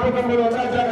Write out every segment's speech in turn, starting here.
యాభై తొమ్మిది వందల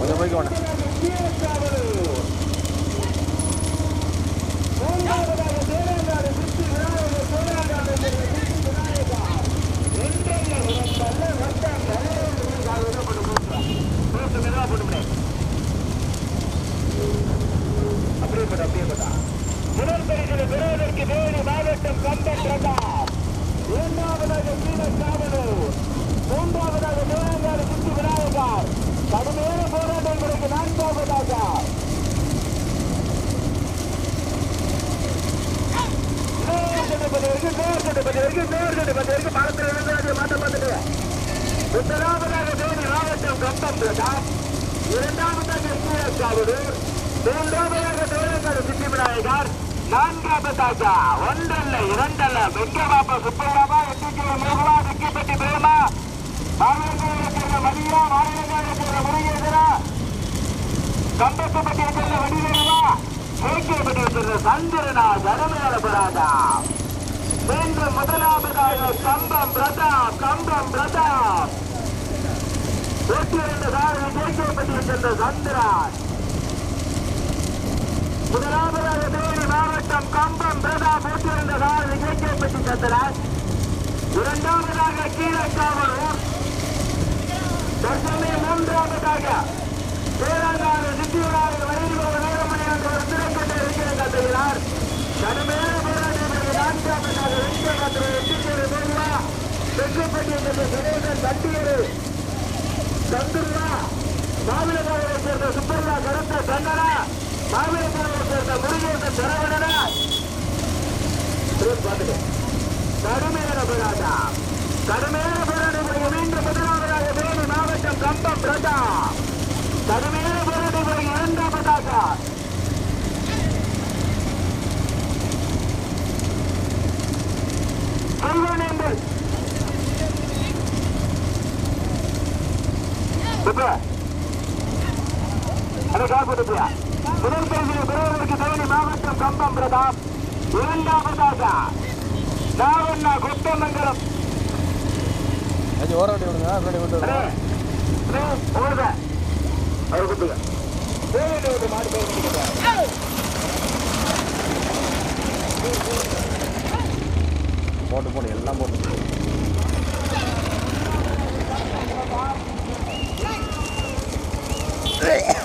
கொஞ்சம் போய்க்கோண்ணே மாவட்டம் கம்பன் பிரதாப் இரண்டாவதாக கீழக்காவலூர் மூன்றாவதாக தேவங்காடு சுற்றி விநாயகர் கடுமையான போராட்டம் பிறகு நான்காவதாக முதலாவதாக தேனி மாவட்டம் கம்பம் இரண்டாவதாக கீழக்காவலூர் மூன்றாவதாக தேவங்காடு சுற்றி நான்காவதாக ஒன்றல்ல இரண்டல்ல வெங்கபாப்பா சுப்பராமா எட்டுக்கிற மோகலா வெக்கிப்பட்டி பிரேமா மாநிலங்களில் சேர்ந்த மதியா மாநிலங்களில் சேர்ந்த முருகேசனா கம்பத்துப்பட்டியை சேர்ந்த வடிவேலவா கேட்கப்பட்டியை சேர்ந்த சந்திரனா தனமேல பராதா மீண்டும் முதலாவதாக கம்பம் பிரதாப் கம்பம் பிரதாப் நூற்றி இரண்டு சாரதி கேட்கப்பட்டியை சேர்ந்த சந்திரன் முதலாவதாக தேனி மாவட்டம் கம்பம் பிரதாப் நூற்றி இரண்டு சாரதி கேட்கப்பட்டி சந்திரன் இரண்டாவதாக கீழக்காவலூர் தற்சமயம் மூன்றாவதாக வேளாங்காடு சித்தியூராவில் வருகின்ற வீரமணி ஒரு திரைப்பட்ட இளைஞரை காட்டுகிறார் கடுமையான போராட்டத்திற்கு நான்கு அமைச்சர் இளைஞர் காட்டுவது எச்சரிக்கை போடுவா வெற்றிப்பட்டி என்ற சதவீதம் தட்டியது சந்துருவா மாவிலங்காவை சேர்ந்த சுப்பர்லா கருத்த சங்கரா மாவிலங்காவை சேர்ந்த முருகேசன் சரவணனா? கடுமையான போராட்டம். கடுமையான போராட்டம் மீண்டும் முதலாவதாக தேனி மாவட்டம் கம்பம் பிரதா கடுமையான போராட்டம் முடிய இரண்டாவதாக செல்வனேந்தல் முதல் பரிசிலை பெறுவதற்கு தேனி மாவட்டம் கம்பம் பிரதாப் இரண்டாவதாக நாவண்ணா கொத்தமங்கலம் கொஞ்சம் ஓர வண்டி விடுங்க பின்னாடி விட்டு அண்ணே, அண்ணே, ஓடுங்க. அவர் கூப்பிடுங்க. மாடு போய் போட்டு போட்டு எல்லாம் போட்டு. இங்கே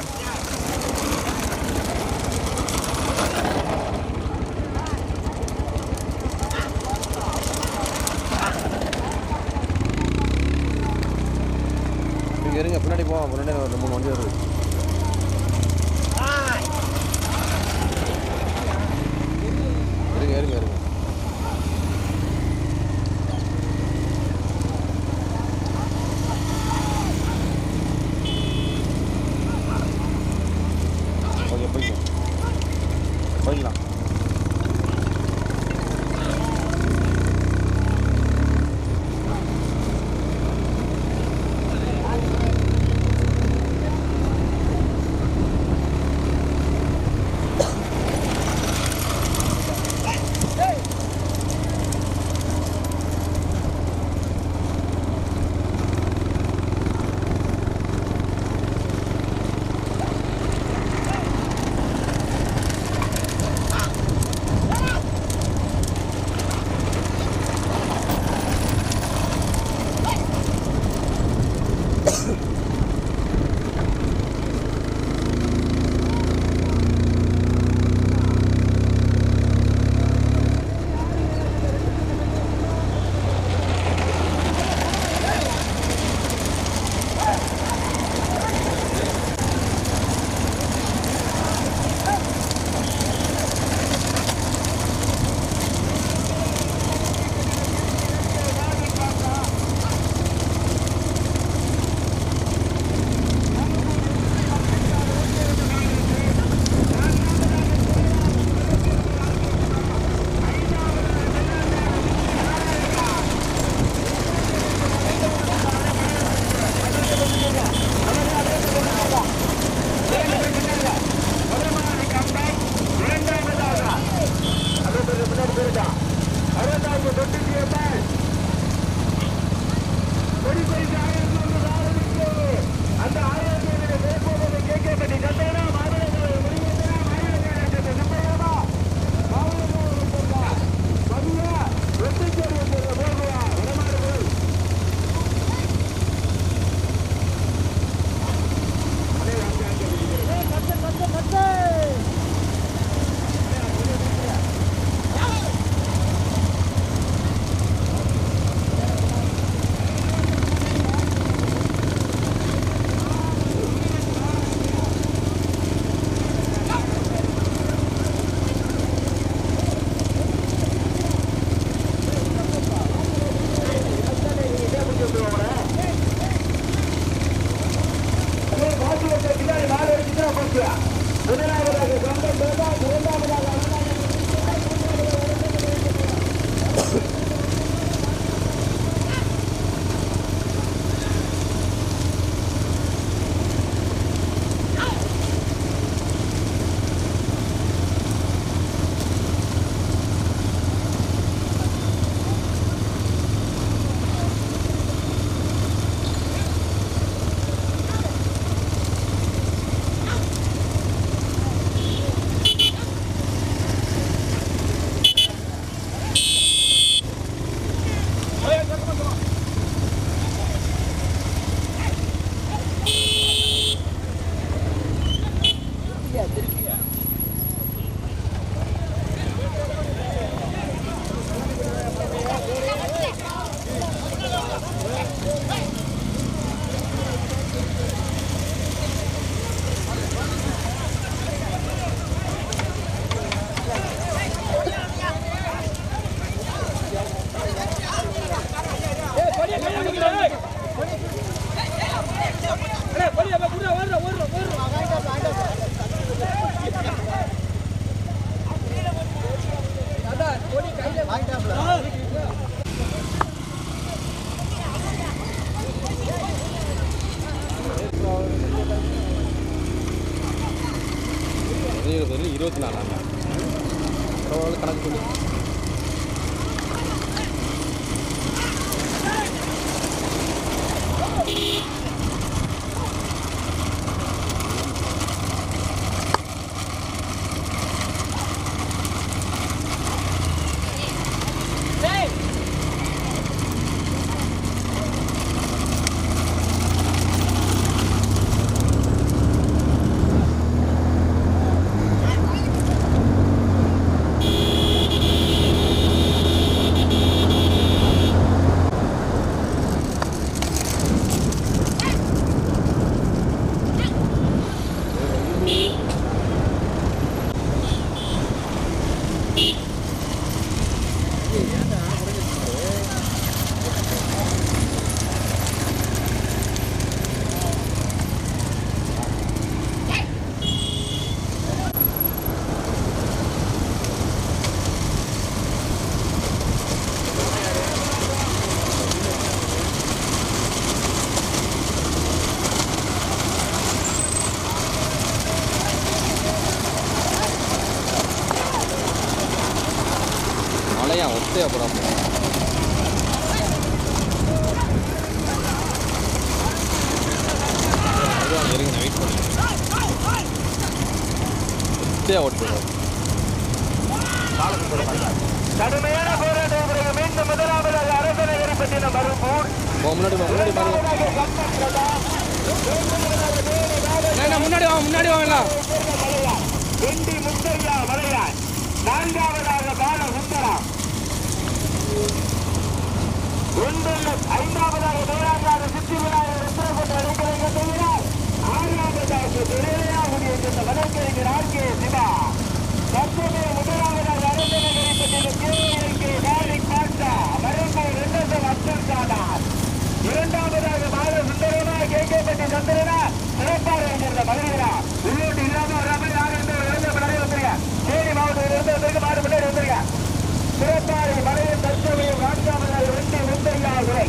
கடுமையான போராட்டம் பிறகு மீண்டும் முதலாவதாக அரச நகரிப்பட்டினம் மருப்பூர் போ முன்னாடி முன்னாடி முன்னாடி வாங்க முன்னாடி வாங்கலாம் வெண்டி முத்தையா மலையான் நான்காவதாக பால சுந்தரம் ஒன்றில் ஐந்தாவதாக நூறாங்காடு சித்தி விநாயகர் செய்கிறார் ஆறாவதாக திருவிழாவுடைய இந்த வழக்கறிஞர் ஆர் கே சிவா. தற்போதைய முதலாவதாக அரசநகரிப்பட்டின கேஎல்கே காலிக் பாட்சா மரம்பூர் ரெண்டசம் அப்துல் சாதார் இரண்டாவதாக பால சுந்தரனா கேகேபட்டி சந்திரனா சிறப்பாக என்கிற மதுரையா உள்ளோட்டு இல்லாம வராமல் யாரும் எந்த ஒரு இளைஞர் முன்னாடி வந்துருங்க தேனி மாவட்டத்தில் இருந்து வந்திருக்கு மாடு முன்னாடி வந்துருங்க சிறப்பாறை மலையின் தற்சமயம் நான்காவதாக வெட்டி முந்தையா உரை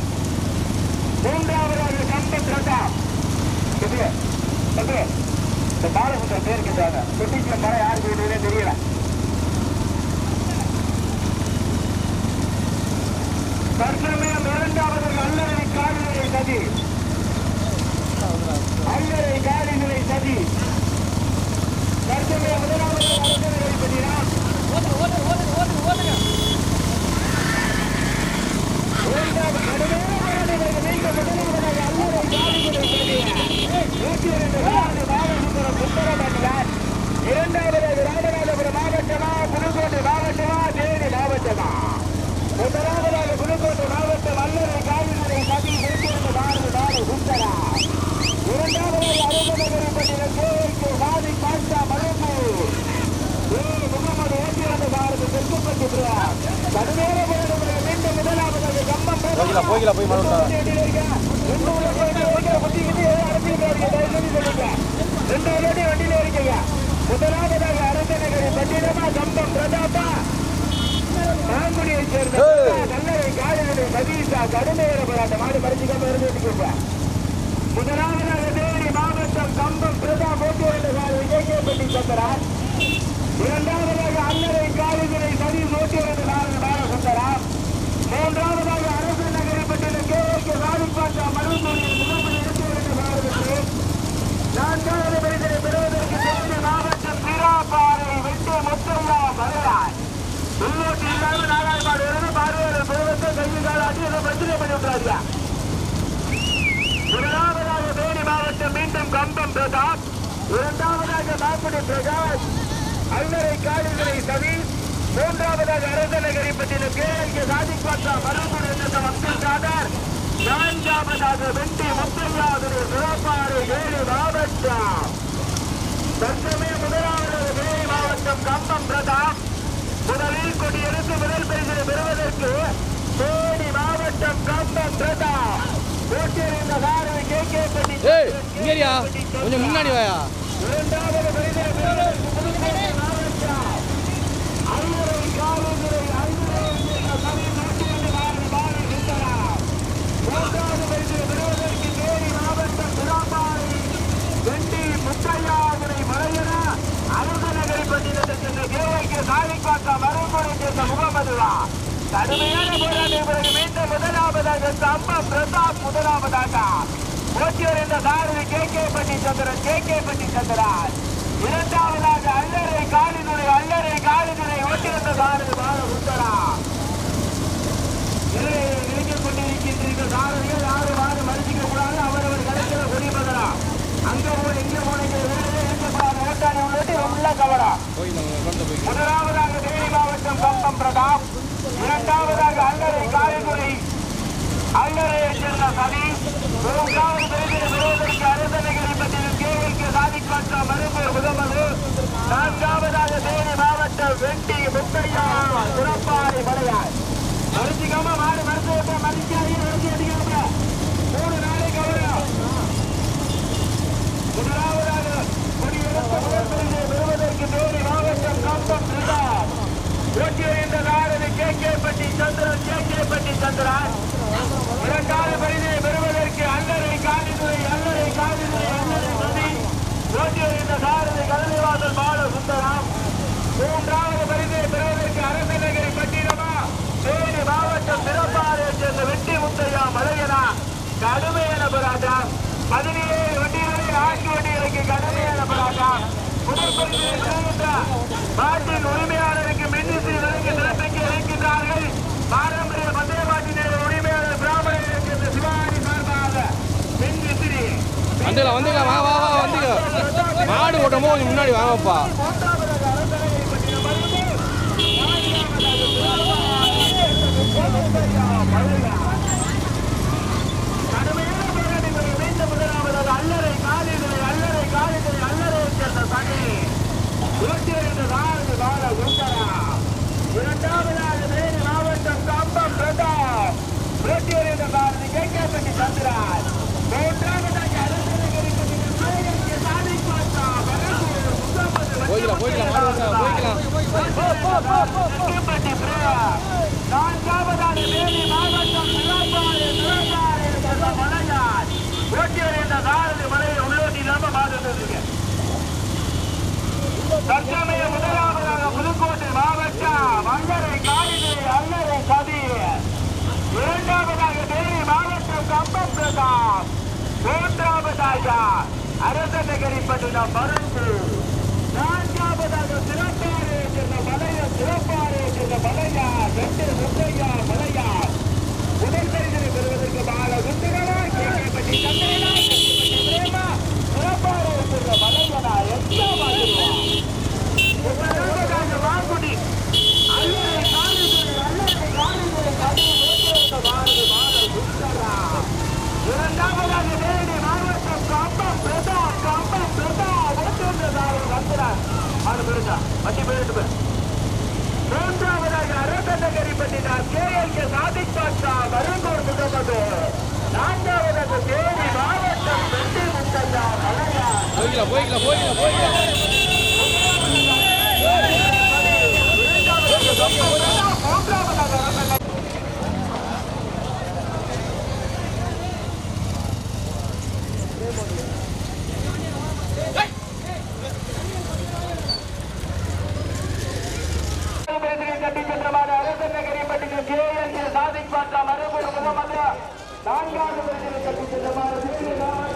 மூன்றாவதாக கம்பன் பிரதாப் இது இது இந்த பாலசுந்தர் பேர் கேட்டாங்க குட்டிக்குள்ள மரம் யாருக்கு விடுவதே தெரியல தற்சமயம் இரண்டாவது அல்லறை காலிநிலை சதி அல்லறை காலிநிலை சதி தற்சமயம் முதலாவது அரசனை பற்றினார் இரண்டாவது கடுமையான போராட்டத்திற்கு மீண்டும் முதலாவதாக அல்லறை காலிநிலை சதி நூற்றி இரண்டு நாடு பாலசுந்தரம் சுந்தரமணியார் இரண்டாவதாக ராமநாதபுரம் மாவட்டமா புதுக்கோட்டை மாவட்டமா தேனி மாவட்டமா முதலாவதாக புதுக்கோட்டை மாவட்டம் அல்லறை காவிரி நதி நூற்றிரண்டு நாடு நாடு சுந்தரா இரண்டாவதாக அருமநகரிப்பட்டினம் கேக்கு வாதி பாஷா மலம்பூர் ஏழு முகமது ஓட்டியாண்டு பாரத தெற்குப்பட்டி பிரியார் கடுமையான போராட்டத்தில் மீண்டும் முதலாவதாக கம்பம் போய்க்கலாம் போய்க்கலாம் போய் மறுபடியும் முதலாவதாக அரசநகரி பட்டினமா கம்பம் பிரதாபா மாங்குடியை சேர்ந்த நல்லரை கல்லறை காலினுடைய சதீஷா கடுமையான போராட்டம் மாடு பறிச்சுக்காம இருந்துட்டு முதலாவதாக தேனி மாவட்டம் கம்பம் பிரதாப் ஓட்டுவரண்டு கால் விஜயபட்டி சந்திரார் இரண்டாவதாக அல்லறை காவிரி சதீஷ் ஓட்டுவரண்டு நாள் பாலசுந்தரம் மூன்றாவதாக அரசு நகரப்பட்டின கே கே ராணிப்பாட்டா மருந்தூரில் முகமது ஓட்டுவரண்டு பாரதத்தில் நான்காவது பரிசனை பெறுவதற்கு தேனி மாவட்டம் பிராபாறை வெட்டு முத்தையா மலையார் முன்னோட்டி இல்லாமல் நாகாய்பாடு வருது பார்வையாளர் பெருவத்தை காலாட்டி பிரச்சனை பண்ணி முதலாவதாக தேனி மாவட்டம் மீண்டும் கம்பம் பிரதாப் இரண்டாவதாக மாக்குடி பிரகாஷ் அல்லரை காலிகளை சதீஷ் மூன்றாவதாக அரசநகரி பற்றின கேஎல்கே சாதிக் பாட்டா மருங்குடி என்ற அப்துல் காதர். நான்காவதாக வெட்டி முத்தையாவுடைய சிறப்பாறு ஏழு மாவட்டம். தற்சமய முதலாவதாக தேனி மாவட்டம் கம்பம் பிரதாப் முதலில் கொடியெடுத்து முதல் பரிசினை பெறுவதற்கு தேனி மாவட்டம் கம்பம் பிரதாப் கே கே பட்டி கொஞ்சம் முன்னாடி வாயா. இரண்டாவது பெறுவதற்கு மாவட்டம் பிராபாறை சேர்ந்த கடுமையான பிறகு மீண்டும் முதலாவதாக பிரதாப் முதலாவதாக என்ற கே கே பட்டி சந்திரன் கே கே பட்டி சந்திரன் இரண்டாவதாக அல்லறை காலினுரை அல்லறை காலினுரை ஓட்டியிருந்த சாரதி பால உத்தரா நிலைத்துக் கொண்டிருக்கின்ற சாரதிகள் யாரும் யாரும் மறுச்சிக்க கூடாது அவரவர் கிடைக்கிற குடிபதரா அங்க போய் எங்கே போனீங்க. இருக்கக்கூடாது உள்ளது உள்ள கவரா. முதலாவதாக தேனி மாவட்டம் கம்பம் பிரதாப் இரண்டாவதாக அல்லறை காரைக்குடி அல்லறையை சேர்ந்த சதீஷ் மூன்றாவது பெருகிற விரோதற்கு அரசநகரி பற்றியில் கேவிக்கு சாதிக்காட்டா மருப்பூர் முகமது நான்காவதாக தேனி மாவட்டம் வெட்டி முத்தையா புறப்பாறை மலையார். மறுச்சிக்காம மாடு மருத்துவத்தை மதிக்காதீங்க மறுச்சி அடிக்காம மூணு நாளைக்கு அவரும் முதலாவதாக மூன்றாவது பரிசை பெறுவதற்கு அரசநகரி பட்டினமா தேனி மாவட்டம் சிறப்பாறை சேர்ந்த வெட்டி முத்தையா மலையனா கடுமையான போராட்டம் பதினேழு வண்டிகளை ஆட்சி வண்டிகளுக்கு கடுமையான போராட்டம் முதல் பரிசை பெறுகின்ற மாட்டின் உரிமையாளருக்கு மின்னிசை வழங்கி சிறப்பிக்க இருக்கின்றார்கள் பாரம்பரிய பந்தய உரிமையாளர் பிராமணர் சேர்ந்த சிவாஜி சார்பாக மின்விசிறி வந்துக்கலாம் வந்துக்கலாம் வா வா வா வந்துக்க மாடு ஓட்டும் போது முன்னாடி வாங்கப்பா. கடுமையான அல்லறை காலிகளை அல்லறை காலிகளை அல்லறை சேர்ந்த சனி. ஓட்டியிருந்த நான்கு வாழ உண்டரா இரண்டாவதாக தேனி மாவட்டம் கம்பம் பிரதாப் ஓட்டியிருந்த பாரதி கேட்கப்பட்டி சந்திராஜ் மூன்றாவதாக அரசநகரி பட்டினம் மலையங்கே சாதிப்பாட்டா வரக்கூர் முகமது போய்க்கலாம் போய்க்கலாம் மாடு ஓட்டா போய்க்கலாம் திருப்பதி பிரியா நான்காவதாக தேனி மாவட்டம் சிறப்பாறு சிறப்பாறு என்ற மலையார் ஓட்டியர் என்ற சாரதி மலையை உள்ளோட்டி இல்லாம பார்த்துட்டு இருக்கீங்க தற்சமய முதலாவதாக புதுக்கோட்டை மாவட்டம் அல்லறை காலிதுரை அல்லறை கதிர் இரண்டாவதாக தேனி மாவட்டம் கம்பம் பிரதாப் மூன்றாவதாக அரசநகரி பட்டினம் மருந்து நான்காவதாக சிறப்பாறு என்ற மலைய சிறப்பாறு மலையா ரெண்டு முத்தையா மலையார் முதல் பரிசனை பெறுவதற்கு பால கேட்கப்பட்டி சந்திரனா பிரேமா சிறப்பாறு மலையனா எந்த மாதிரி வாங்குடி அல்லறை காலிதுரை அல்லறை காலிதுரை கதிர் மூன்றாவது பாரதி பால இரண்டாவதாக மாவட்டம் பிரதா கம்பம் பிரதா ஓட்டுநர் வந்தார் ஆறு பேருங்க வண்டி போயிட்டு போய் மூன்றாவதாக அரசநகரி பட்டினார் K. L. K. Sadiq Batcha வருங்கூர் Mohammed. நான்காவதாக தேனி மாவட்டம் வெட்டி முத்தையா மலையா. போய்க்கலாம் போய்க்கலாம் போய்க்கலாம் போய்க்கலாம் கட்டி சென்றவாறு அரசநகரி பட்டியல் ஜே என் சாதிக் பாட்டா மறுபடியும் நான்காவது கட்டி சென்றவாறு